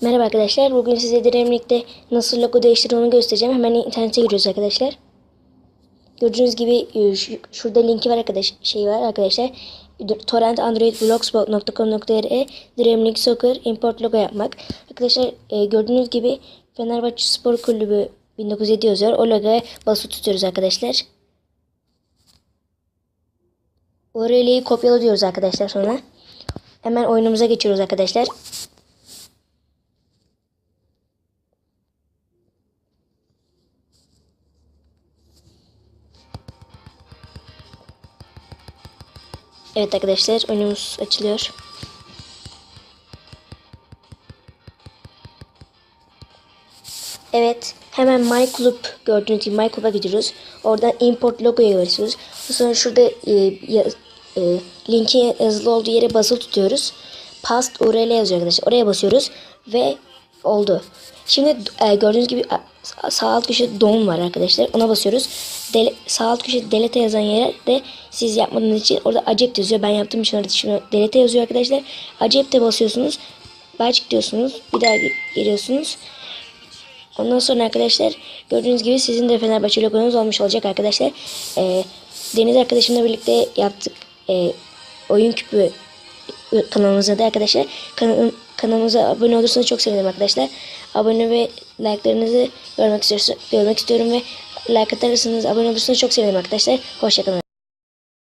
Merhaba arkadaşlar. Bugün size Dreamlink'te nasıl logo değiştirir onu göstereceğim. Hemen internete giriyoruz arkadaşlar. Gördüğünüz gibi e, şu- şurada linki var arkadaş şey var arkadaşlar. Torrent Android Blogspot.com.tr Dreamlink Soccer import logo yapmak. Arkadaşlar e, gördüğünüz gibi Fenerbahçe Spor Kulübü 1907 yazıyor. O logoya basılı tutuyoruz arkadaşlar. URL'yi kopyala arkadaşlar sonra. Hemen oyunumuza geçiyoruz arkadaşlar. Evet arkadaşlar oyunumuz açılıyor. Evet hemen My Club gördüğünüz gibi My Club'a gidiyoruz. Oradan import logoya basıyoruz. Sonra şurada e, ya- e, linkin yazılı olduğu yere basılı tutuyoruz. Past URL yazıyor arkadaşlar. Oraya basıyoruz ve oldu. Şimdi e, gördüğünüz gibi a- sağ alt köşede don var arkadaşlar. Ona basıyoruz. Dele, sağ alt köşede delete yazan yere de siz yapmadığınız için orada acep yazıyor. Ben yaptığım için orada şimdi delete yazıyor arkadaşlar. Acep de basıyorsunuz. Başk diyorsunuz. Bir daha giriyorsunuz. Ondan sonra arkadaşlar gördüğünüz gibi sizin de Fenerbahçe logonuz olmuş olacak arkadaşlar. Ee, Deniz arkadaşımla birlikte yaptık ee, oyun küpü kanalımıza da arkadaşlar. Kanal, kanalımıza abone olursanız çok sevinirim arkadaşlar. Abone ve like'larınızı görmek, istiyorsa- görmek istiyorum ve like atarsanız abone olursanız çok sevinirim arkadaşlar. Hoşçakalın.